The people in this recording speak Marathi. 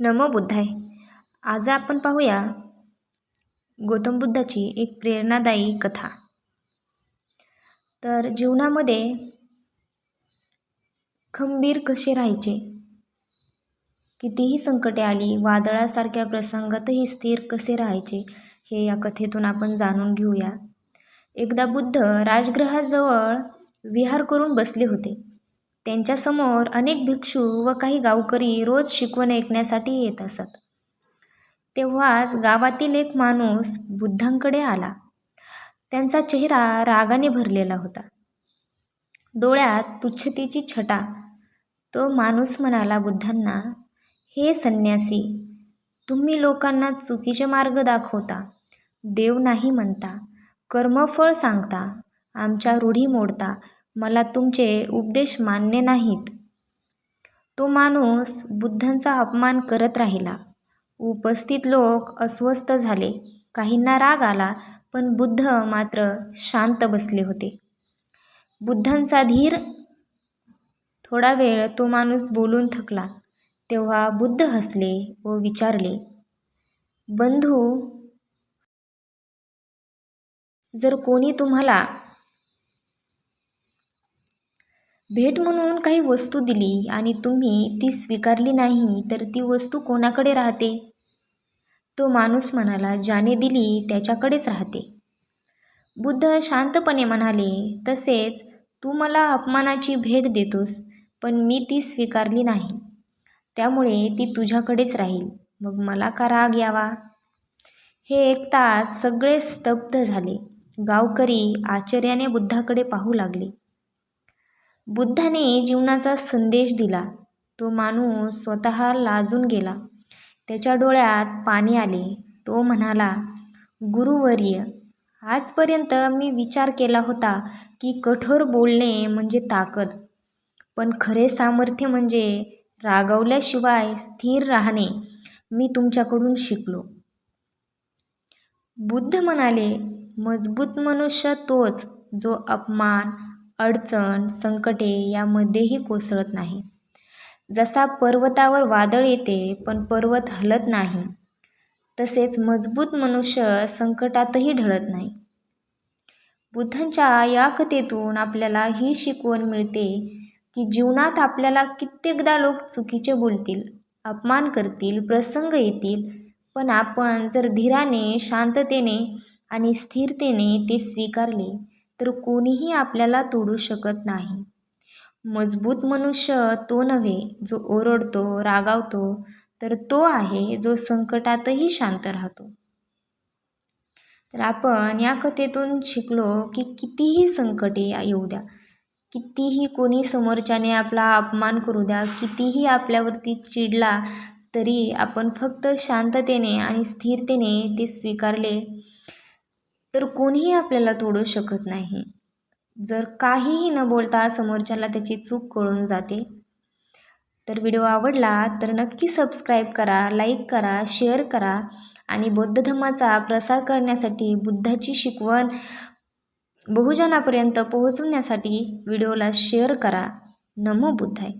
नमो बुद्धाय. आज आपण पाहूया गौतम बुद्धाची एक प्रेरणादायी कथा. तर जीवनामध्ये खंबीर कसे राहायचे? कितीही संकटे आली वादळासारख्या प्रसंगातही स्थिर कसे राहायचे हे या कथेतून आपण जाणून घेऊया. एकदा बुद्ध राजगृहाजवळ विहार करून बसले होते. त्यांच्यासमोर अनेक भिक्षू व काही गावकरी रोज शिकवण ऐकण्यासाठी येत असत. तेव्हाच गावातील एक माणूस बुद्धांकडे आला. त्यांचा चेहरा रागाने भरलेला होता. डोळ्यात तुच्छतेची छटा. तो माणूस म्हणाला बुद्धांना हे संन्यासी तुम्ही लोकांना चुकीचे मार्ग दाखवता. देव नाही म्हणता. कर्मफळ सांगता. आमच्या रूढी मोडता. मला तुमचे उपदेश मान्य नाहीत. तो माणूस बुद्धांचा अपमान करत राहिला. उपस्थित लोक अस्वस्थ झाले. काहींना राग आला पण बुद्ध मात्र शांत बसले होते. बुद्धांचा धीर थोडा वेळ तो माणूस बोलून थकला. तेव्हा बुद्ध हसले व विचारले बंधू जर कोणी तुम्हाला भेट म्हणून काही वस्तू दिली आणि तुम्ही ती स्वीकारली नाही तर ती वस्तू कोणाकडे राहते? तो माणूस म्हणाला ज्याने दिली त्याच्याकडेच राहते. बुद्ध शांतपणे म्हणाले तसेच तू मला अपमानाची भेट देतोस पण मी ती स्वीकारली नाही. त्यामुळे ती तुझ्याकडेच राहील. मग मला का राग यावा? हे ऐकताच सगळे स्तब्ध झाले. गावकरी आश्चर्याने बुद्धाकडे पाहू लागले. बुद्धाने जीवनाचा संदेश दिला. तो माणूस स्वतः लाजून गेला. त्याच्या डोळ्यात पाणी आले. तो म्हणाला गुरुवर्य आजपर्यंत मी विचार केला होता की कठोर बोलणे म्हणजे ताकद. पण खरे सामर्थ्य म्हणजे रागवल्याशिवाय स्थिर राहणे. मी तुमच्याकडून शिकलो. बुद्ध म्हणाले मजबूत मनुष्य तोच जो अपमान अडचण संकटे यामध्येही कोसळत नाही. जसा पर्वतावर वादळ येते पण पर्वत हलत नाही. तसेच मजबूत मनुष्य संकटातही ढळत नाही. बुद्धांच्या या कथेतून आपल्याला ही शिकवण मिळते की जीवनात आपल्याला कित्येकदा लोक चुकीचे बोलतील अपमान करतील प्रसंग येतील पण आपण जर धीराने शांततेने आणि स्थिरतेने ते स्वीकारले तर कोणीही आपल्याला तोडू शकत नाही. मजबूत मनुष्य तो नव्हे जो ओरडतो रागावतो तर तो आहे जो संकटातही शांत राहतो. तर आपण या कथेतून शिकलो की कितीही संकटे येऊ द्या कितीही कोणी समोरच्याने आपला अपमान करू द्या कितीही आपल्यावरती चिडला तरी आपण फक्त शांततेने आणि स्थिरतेने ते स्वीकारले. तर कोणीही आपल्याला तोडू शकत नाही. जर काहीही न बोलता समोरच्याला त्याची चूक कळून जाते तर व्हिडिओ आवडला तर नक्की सबस्क्राईब करा लाईक करा शेअर करा आणि बौद्ध धर्माचा प्रसार करण्यासाठी बुद्धाची शिकवण बहुजनापर्यंत पोहोचवण्यासाठी व्हिडिओला शेअर करा. नमो बुद्धाय.